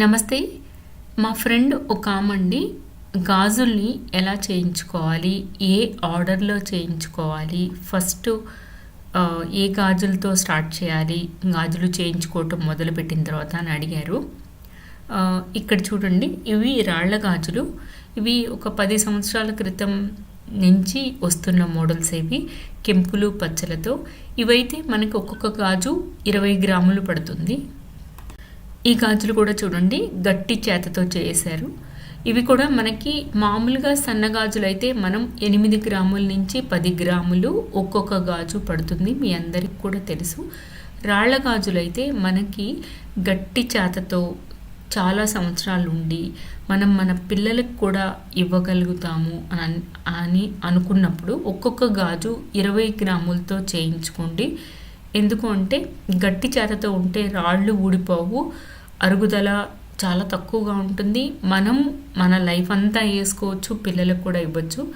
నమస్తే. మా ఫ్రెండ్ ఒక ఆమండి గాజుల్ని ఎలా చేయించుకోవాలి? ఏ ఆర్డర్లో చేయించుకోవాలి? ఫస్ట్ ఏ గాజులతో స్టార్ట్ చేయాలి? గాజులు చేయించుకోవటం మొదలుపెట్టిన తర్వాత అని అడిగారు. ఇక్కడ చూడండి ఇవి రాళ్ళ గాజులు. ఇవి ఒక పది సంవత్సరాల క్రితం నుంచి వస్తున్న మోడల్స్ ఇవి కెంపులు పచ్చలతో. ఇవైతే మనకి ఒక్కొక్క గాజు ఇరవై గ్రాములు పడుతుంది. ఈ గాజులు కూడా చూడండి గట్టి చేతతో చేశారు ఇవి కూడా మనకి మామూలుగా సన్న గాజులు అయితే మనం ఎనిమిది గ్రాముల నుంచి పది గ్రాములు ఒక్కొక్క గాజు పడుతుంది మీ అందరికి కూడా తెలుసు. రాళ్ళ గాజులు అయితే మనకి గట్టి చేతతో చాలా సంవత్సరాలు ఉండి మనం మన పిల్లలకు కూడా ఇవ్వగలుగుతాము అని అని అనుకున్నప్పుడు ఒక్కొక్క గాజు ఇరవై గ్రాములతో చేయించుకోండి. ఎందుకు అంటే గట్టి చేతతో ఉంటే రాళ్ళు ఊడిపోవు అరుగుదల చాలా తక్కువగా ఉంటుంది. మనం మన లైఫ్ అంతా వేసుకోవచ్చు పిల్లలకు కూడా ఇవ్వచ్చు.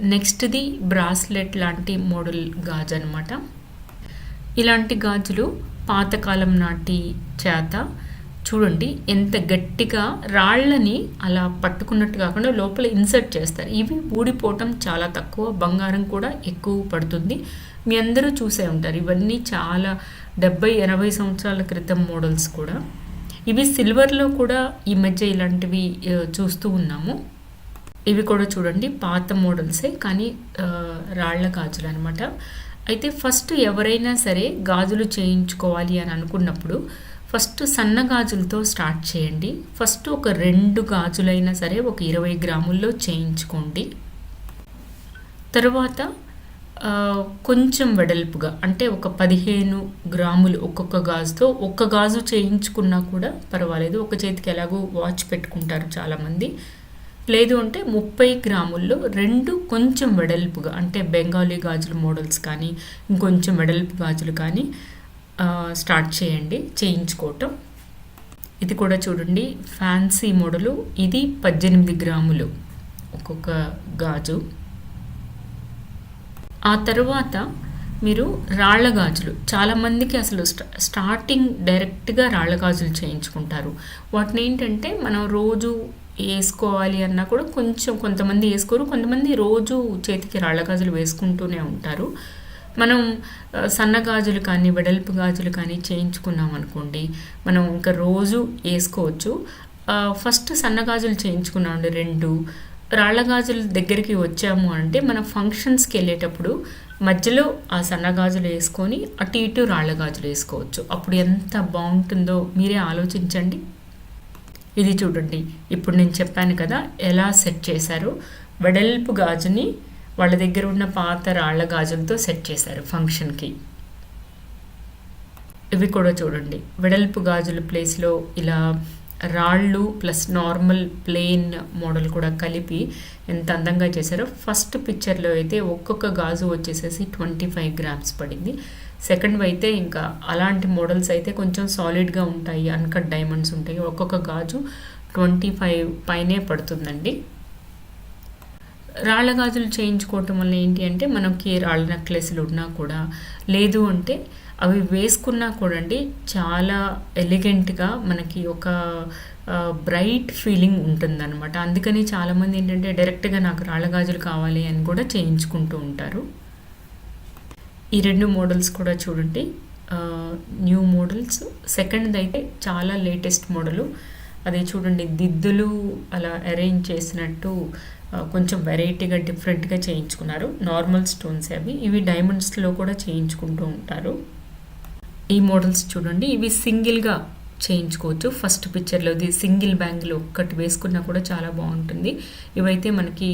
నెక్స్ట్ది బ్రాస్లెట్ లాంటి మోడల్ గాజు అనమాట ఇలాంటి గాజులు పాతకాలం నాటి చేత చూడండి ఎంత గట్టిగా రాళ్ళని అలా పట్టుకున్నట్టు కాకుండా లోపల ఇన్సర్ట్ చేస్తారు. ఇవి ఊడిపోవటం చాలా తక్కువ బంగారం కూడా ఎక్కువ పడుతుంది. మీ అందరూ చూసే ఉంటారు. ఇవన్నీ చాలా డెబ్బై ఎనభై సంవత్సరాల క్రితం మోడల్స్ కూడా. ఇవి సిల్వర్లో కూడా ఈ మధ్య ఇలాంటివి చూస్తూ ఉన్నాము. ఇవి కూడా చూడండి పాత మోడల్సే కానీ రాళ్ళ గాజులు అనమాట అయితే ఫస్ట్ ఎవరైనా సరే గాజులు చేయించుకోవాలి అని అనుకున్నప్పుడు ఫస్ట్ సన్న గాజులతో స్టార్ట్ చేయండి. ఫస్ట్ ఒక రెండు గాజులైనా సరే ఒక ఇరవై గ్రాముల్లో చేయించుకోండి. తర్వాత కొంచెం వెడల్పుగా అంటే ఒక పదిహేను గ్రాములు ఒక్కొక్క గాజుతో ఒక్క గాజు చేయించుకున్నా కూడా పర్వాలేదు. ఒక చేతికి ఎలాగో వాచ్ పెట్టుకుంటారు చాలామంది. లేదు అంటే ముప్పై గ్రాముల్లో రెండు కొంచెం వెడల్పుగా అంటే బెంగాలీ గాజుల మోడల్స్ కానీ ఇంకొంచెం వెడల్పు గాజులు కానీ స్టార్ట్ చేయండి చేయించుకోవటం. ఇది కూడా చూడండి ఫ్యాన్సీ మోడలు. ఇది పద్దెనిమిది గ్రాములు ఒక్కొక్క గాజు. ఆ తర్వాత మీరు రాళ్ళ గాజులు. చాలామందికి అసలు స్టా- స్టార్టింగ్ డైరెక్ట్గా రాళ్ళ గాజులు చేయించుకుంటారు. వాటిని ఏంటంటే మనం రోజు వేసుకోవాలి అన్నా కూడా కొంచెం కొంతమంది వేసుకోరు కొంతమంది రోజు చేతికి రాళ్ళ గాజులు వేసుకుంటూనే ఉంటారు. మనం సన్నగాజులు సన్న గాజులు కానీ వెడల్పు గాజులు కానీ చేయించుకున్నాం అనుకోండి మనం ఇంకా రోజు వేసుకోవచ్చు ఫస్ట్ సన్న గాజులు చేయించుకున్నామండి రెండు. రాళ్ళగాజుల దగ్గరికి వచ్చాము అంటే మన ఫంక్షన్స్కి వెళ్ళేటప్పుడు మధ్యలో ఆ సన్నగాజులు వేసుకొని అటు ఇటు రాళ్ళగాజులు వేసుకోవచ్చు. అప్పుడు ఎంత బాగుంటుందో మీరే ఆలోచించండి. ఇది చూడండి. ఇప్పుడు నేను చెప్పాను కదా ఎలా సెట్ చేశారు? వెడల్పు గాజుని వాళ్ళ దగ్గర ఉన్న పాత రాళ్ళ గాజులతో సెట్ చేశారు ఫంక్షన్కి ఇవి కూడా చూడండి. వెడల్పు గాజుల ప్లేస్లో ఇలా రాళ్ళు ప్లస్ నార్మల్ ప్లెయిన్ మోడల్ కూడా కలిపి ఎంత అందంగా చేశారో ఫస్ట్ పిక్చర్లో అయితే ఒక్కొక్క గాజు వచ్చేసేసి ట్వంటీ ఫైవ్ గ్రామ్స్ పడింది. సెకండ్ అయితే ఇంకా అలాంటి మోడల్స్ అయితే కొంచెం సాలిడ్గా ఉంటాయి అన్కట్ డైమండ్స్ ఉంటాయి. ఒక్కొక్క గాజు ట్వంటీ ఫైవ్ పైనే పడుతుందండి. రాళ్ళ గాజులు చేయించుకోవటం వల్ల ఏంటి అంటే మనకి రాళ్ళ నెక్లెస్లు ఉన్నా కూడా లేదు అంటే అవి వేసుకున్నా కూడా అండి చాలా ఎలిగెంట్గా మనకి ఒక బ్రైట్ ఫీలింగ్ ఉంటుందన్నమాట. అందుకని చాలామంది ఏంటంటే డైరెక్ట్గా నాకు రాళ్ళ గాజులు కావాలి అని కూడా చేయించుకుంటూ ఉంటారు. ఈ రెండు మోడల్స్ కూడా చూడండి. New models. సెకండ్ అయితే చాలా లేటెస్ట్ మోడలు. అదే చూడండి దిద్దులు అలా అరేంజ్ చేసినట్టు కొంచెం వెరైటీగా డిఫరెంట్గా చేయించుకున్నారు. నార్మల్ స్టోన్స్ అవి. ఇవి డైమండ్స్లో కూడా చేయించుకుంటూ ఉంటారు. ఈ మోడల్స్ చూడండి ఇవి సింగిల్గా చేయించుకోవచ్చు. ఫస్ట్ పిక్చర్లోది సింగిల్ బ్యాంగిల్ ఒక్కటి వేసుకున్నా కూడా చాలా బాగుంటుంది. ఇవైతే మనకి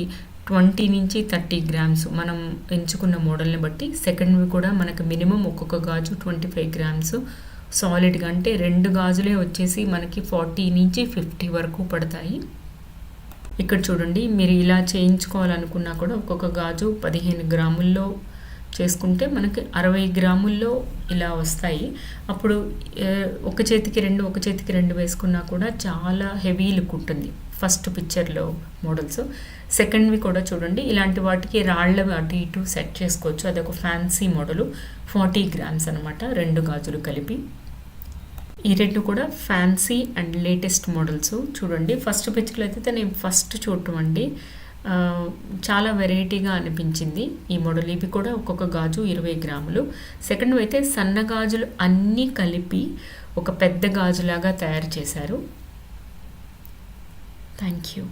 ట్వంటీ నుంచి థర్టీ గ్రామ్స్ మనం ఎంచుకున్న మోడల్ని బట్టి సెకండ్వి కూడా మనకి మినిమం ఒక్కొక్క గాజు ట్వంటీ ఫైవ్ గ్రామ్స్ సాలిడ్గా అంటే రెండు గాజులే వచ్చేసి మనకి ఫార్టీ నుంచి ఫిఫ్టీ వరకు పడతాయి. ఇక్కడ చూడండి మీరు ఇలా చేయించుకోవాలనుకున్నా కూడా ఒక్కొక్క గాజు పదిహేను గ్రాముల్లో చేసుకుంటే మనకి అరవై గ్రాముల్లో ఇలా వస్తాయి. అప్పుడు ఒక చేతికి రెండు ఒక చేతికి రెండు వేసుకున్నా కూడా చాలా హెవీ లుక్ ఉంటుంది. ఫస్ట్ పిక్చర్లో మోడల్స్. సెకండ్వి కూడా చూడండి ఇలాంటి వాటికి రాళ్ళ అటు ఇటు సెట్ చేసుకోవచ్చు. అదొక ఫ్యాన్సీ మోడలు ఫార్టీ గ్రామ్స్ అనమాట రెండు గాజులు కలిపి. ఈ రెండు కూడా ఫ్యాన్సీ అండ్ లేటెస్ట్ మోడల్స్ చూడండి ఫస్ట్ పిక్చర్లో అయితే నేను ఫస్ట్ చూడటం అండి. చాలా వెరైటీగా అనిపించింది ఈ మోడల్ ఇవి కూడా ఒక్కొక్క గాజు ఇరవై గ్రాములు. సెకండ్ అయితే సన్న గాజులు అన్నీ కలిపి ఒక పెద్ద గాజులాగా తయారు చేశారు. Thank you